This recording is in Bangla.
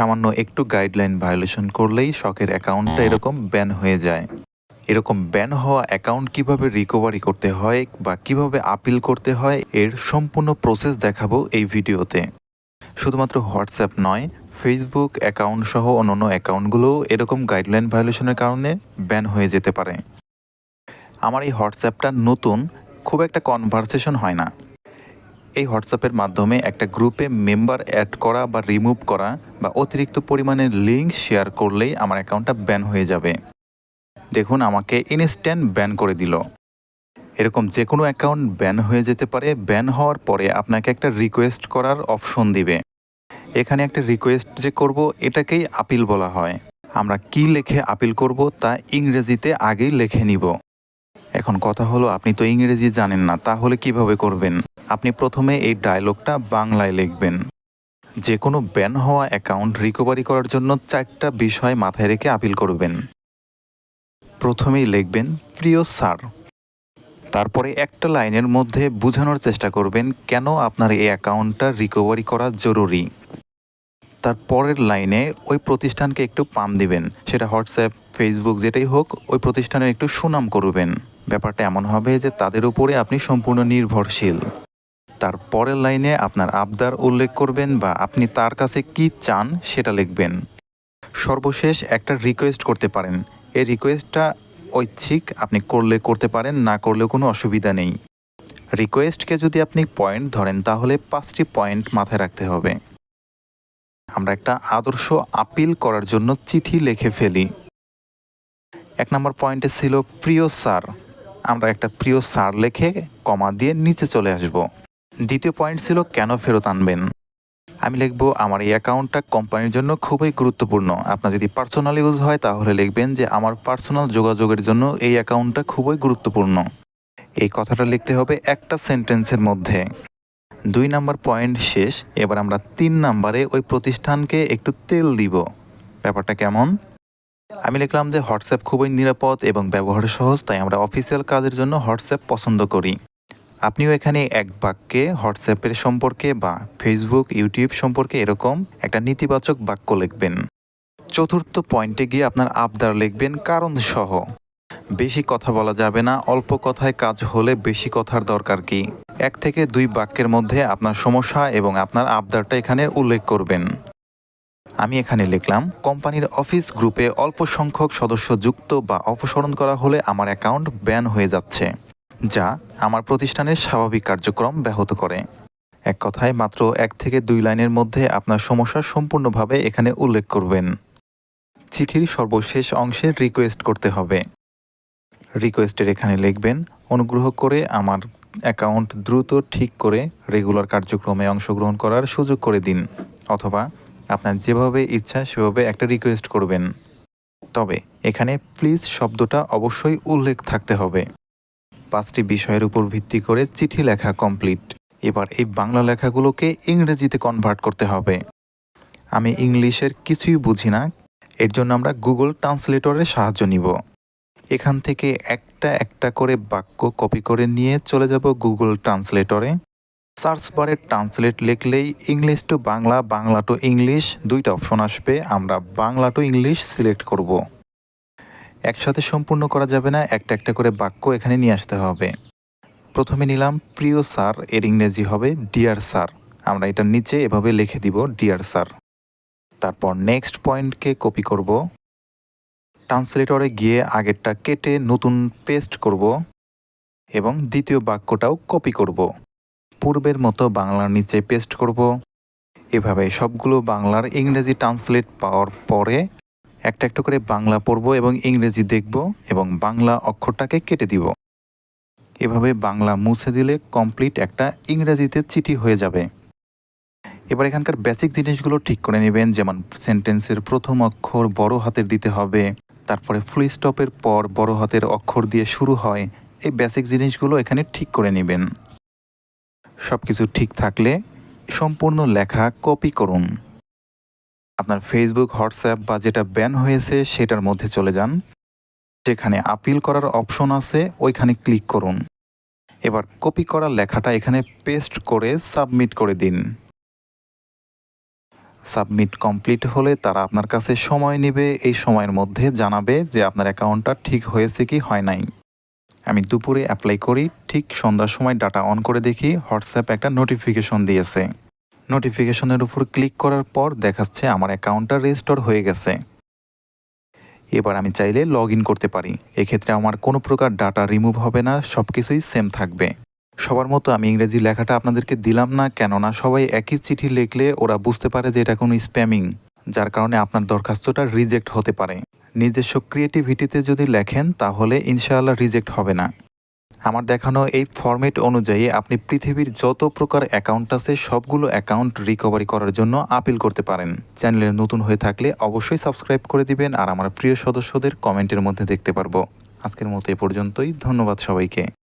সামান্য একটু গাইডলাইন ভায়োলেশন করলেই শখের অ্যাকাউন্টটা এরকম ব্যান হয়ে যায়। এরকম ব্যান হওয়া অ্যাকাউন্ট কীভাবে রিকভারি করতে হয় বা কীভাবে আপিল করতে হয়, এর সম্পূর্ণ প্রসেস দেখাবো এই ভিডিওতে। শুধুমাত্র হোয়াটসঅ্যাপ নয় ফেসবুক অ্যাকাউন্ট সহ অন্যান্য অ্যাকাউন্টগুলোও এরকম গাইডলাইন ভায়োলেশনের কারণে ব্যান হয়ে যেতে পারে। আমার এই হোয়াটসঅ্যাপটা নতুন, খুব একটা কনভারসেশন হয় না। এই হোয়াটসঅ্যাপের মাধ্যমে একটা গ্রুপে মেম্বার অ্যাড করা বা রিমুভ করা বা অতিরিক্ত পরিমাণে লিঙ্ক শেয়ার করলেই আমার অ্যাকাউন্টটা ব্যান হয়ে যাবে। দেখুন, আমাকে ইনস্ট্যান্ট ব্যান করে দিল। এরকম যে কোনো অ্যাকাউন্ট ব্যান হয়ে যেতে পারে। ব্যান হওয়ার পরে আপনাকে একটা রিকোয়েস্ট করার অপশন দিবে। এখানে একটা রিকোয়েস্ট যে করব, এটাকেই আপিল বলা হয়। আমরা কি লেখে আপিল করব তা ইংরেজিতে আগেই লিখে নিব। এখন কথা হলো, আপনি তো ইংরেজি জানেন না, তাহলে কীভাবে করবেন? আপনি প্রথমে এই ডায়লগটা বাংলায় লিখবেন। যে কোনো ব্যান হওয়া অ্যাকাউন্ট রিকভারি করার জন্য চারটা বিষয় মাথায় রেখে আপিল করবেন। প্রথমেই লিখবেন, প্রিয় স্যার। তারপরে একটা লাইনের মধ্যে বোঝানোর চেষ্টা করবেন, কেন আপনার এই অ্যাকাউন্টটা রিকভারি করা জরুরি? তার পরের লাইনে ওই প্রতিষ্ঠানকে একটু পাম দিবেন, সেটা হোয়াটসঅ্যাপ, ফেসবুক, যেটাই হোক, ওই প্রতিষ্ঠানের একটু সুনাম করবেন। ব্যাপারটা এমন হবে যে তাদের উপরে আপনি সম্পূর্ণ নির্ভরশীল। তার পরের লাইনে আপনার আবদার উল্লেখ করবেন বা আপনি তার কাছে কি চান সেটা লিখবেন। সর্বশেষ একটা রিকোয়েস্ট করতে পারেন। এই রিকোয়েস্টটা ঐচ্ছিক, আপনি করলে করতে পারেন, না করলেও কোনো অসুবিধা নেই। রিকোয়েস্টকে যদি আপনি পয়েন্ট ধরেন, তাহলে পাঁচটি পয়েন্ট মাথায় রাখতে হবে। আমরা একটা আদর্শ আপিল করার জন্য চিঠি লিখে ফেলি। এক নম্বর পয়েন্টে ছিল, প্রিয় স্যার আমরা একটা প্রিয় স্যার লেখে কমা দিয়ে নিচে চলে আসব। দ্বিতীয় পয়েন্ট ছিল কেন ফেরত আনবেন? আমি লিখব, আমার এই অ্যাকাউন্টটা কোম্পানির জন্য খুবই গুরুত্বপূর্ণ। আপনার যদি পার্সোনাল ইউজ হয়, তাহলে লিখবেন যে, আমার পার্সোনাল যোগাযোগের জন্য এই অ্যাকাউন্টটা খুবই গুরুত্বপূর্ণ। এই কথাটা লিখতে হবে একটা সেন্টেন্সের মধ্যে। দুই নাম্বার পয়েন্ট শেষ, এবার আমরা তিন নাম্বারে ওই প্রতিষ্ঠানকে একটু তেল দিব। ব্যাপারটা কেমন? আমি লিখলাম যে হোয়াটসঅ্যাপ খুবই নিরাপদ এবং ব্যবহার সহজ, তাই আমরা অফিসিয়াল কাজের জন্য হোয়াটসঅ্যাপ পছন্দ করি। আপনিও এখানে এক বাক্যে হোয়াটসঅ্যাপের সম্পর্কে বা ফেসবুক ইউটিউব সম্পর্কে এরকম একটা নেতিবাচক বাক্য লিখবেন। চতুর্থ পয়েন্টে গিয়ে আপনার আবদার লিখবেন কারণ সহ। বেশি কথা বলা যাবে না, অল্প কথায় কাজ হলে বেশি কথার দরকার কি? এক থেকে দুই বাক্যের মধ্যে আপনার সমস্যা এবং আপনার আবদারটা এখানে উল্লেখ করবেন। আমি এখানে লিখলাম, কোম্পানির অফিস গ্রুপে অল্প সংখ্যক সদস্য যুক্ত বা অপসারণ করা হলে আমার অ্যাকাউন্ট ব্যান হয়ে যাচ্ছে, যা আমার প্রতিষ্ঠানের স্বাভাবিক কার্যক্রম ব্যাহত করে। এক কথায়, মাত্র এক থেকে দুই লাইনের মধ্যে আপনার সমস্যা সম্পূর্ণভাবে এখানে উল্লেখ করবেন। চিঠির সর্বশেষ অংশে রিকোয়েস্ট করতে হবে। রিকোয়েস্টের এখানে লিখবেন, অনুগ্রহ করে আমার অ্যাকাউন্ট দ্রুত ঠিক করে রেগুলার কার্যক্রমে অংশগ্রহণ করার সুযোগ করে দিন। অথবা আপনার যেভাবে ইচ্ছা সেভাবে একটা রিকোয়েস্ট করবেন। তবে এখানে প্লিজ শব্দটা অবশ্যই উল্লেখ থাকতে হবে। পাঁচটি বিষয়ের উপর ভিত্তি করে চিঠি লেখা কমপ্লিট এবার এই বাংলা লেখাগুলোকে ইংরেজিতে কনভার্ট করতে হবে। আমি ইংলিশের কিছুই বুঝি না, এর জন্য আমরা গুগল ট্রান্সলেটরের সাহায্য নিব। এখান থেকে একটা একটা করে বাক্য কপি করে নিয়ে চলে যাব গুগল ট্রান্সলেটরে সার্চ বারে ট্রান্সলেট লিখলেই English to Bangla Bangla to English দুইটা অপশন আসবে। আমরা বাংলা টু ইংলিশ সিলেক্ট করব। একসাথে সম্পূর্ণ করা যাবে না, একটা একটা করে বাক্য এখানে নিয়ে আসতে হবে। প্রথমে নিলাম, প্রিয় স্যার এর ইংরেজি হবে, ডিয়ার স্যার আমরা এটা নিচে এভাবে লিখে দিব, ডিয়ার স্যার তারপর নেক্সট পয়েন্টকে কপি করব। ট্রান্সলেটরে গিয়ে আগেরটা কেটে নতুন পেস্ট করব এবং দ্বিতীয় বাক্যটাও কপি করব। পূর্বের মতো বাংলার নিচে পেস্ট করব। এভাবে সবগুলো বাংলার ইংরেজি ট্রান্সলেট পাওয়ার পরে একটা একটা করে বাংলা পড়ব এবং ইংরেজি দেখব এবং বাংলা অক্ষরটাকে কেটে দিব। এভাবে বাংলা মুছে দিলে কমপ্লিট একটা ইংরেজিতে চিঠি হয়ে যাবে। এবার এখানকার বেসিক জিনিসগুলো ঠিক করে নেবেন, যেমন সেন্টেন্সের প্রথম অক্ষর বড় হাতের দিতে হবে, তারপরে ফুল স্টপের পর বড় হাতের অক্ষর দিয়ে শুরু হয়। এই বেসিক জিনিসগুলো এখানে ঠিক করে নেবেন। সব কিছু ঠিক থাকলে সম্পূর্ণ লেখা কপি করুন। আপনার ফেসবুক হোয়াটসঅ্যাপ বা যেটা ব্যান হয়েছে সেটার মধ্যে চলে যান। যেখানে আপিল করার অপশন আছে, ওইখানে ক্লিক করুন। এবার কপি করা লেখাটা এখানে পেস্ট করে সাবমিট করে দিন। সাবমিট কমপ্লিট হলে তারা আপনার কাছে সময় নেবে, এই সময়ের মধ্যে জানাবে যে আপনার অ্যাকাউন্টটা ঠিক হয়েছে কি হয় নাই। আমি দুপুরে অ্যাপ্লাই করি, ঠিক সন্ধ্যার সময় ডাটা অন করে দেখি হোয়াটসঅ্যাপ একটা নোটিফিকেশন দিয়েছে। নোটিফিকেশনের উপর ক্লিক করার পর দেখাচ্ছে আমার অ্যাকাউন্টটা রেজিস্টোর হয়ে গেছে। এবার আমি চাইলে লগ ইন করতে পারি। এক্ষেত্রে আমার কোনো প্রকার ডাটা রিমুভ হবে না সব কিছুই সেম থাকবে। সবার মতো আমি ইংরেজি লেখাটা আপনাদেরকে দিলাম না, কেননা সবাই একই চিঠি লিখলে ওরা বুঝতে পারে যে এটা কোনো স্প্যামিং যার কারণে আপনার দরখাস্তটা রিজেক্ট হতে পারে। নিজস্ব ক্রিয়েটিভিটিতে যদি লেখেন, তাহলে ইনশাআল্লাহ রিজেক্ট হবে না। আমার দেখানো এই ফর্মেট অনুযায়ী আপনি পৃথিবীর যত প্রকার অ্যাকাউন্ট আছে, সবগুলো অ্যাকাউন্ট রিকভারি করার জন্য আপিল করতে পারেন। চ্যানেলে নতুন হয়ে থাকলে অবশ্যই সাবস্ক্রাইব করে দিবেন আর আমার প্রিয় সদস্যদের কমেন্টের মধ্যে দেখতে পারব। আজকের মতো এ পর্যন্তই, ধন্যবাদ সবাইকে।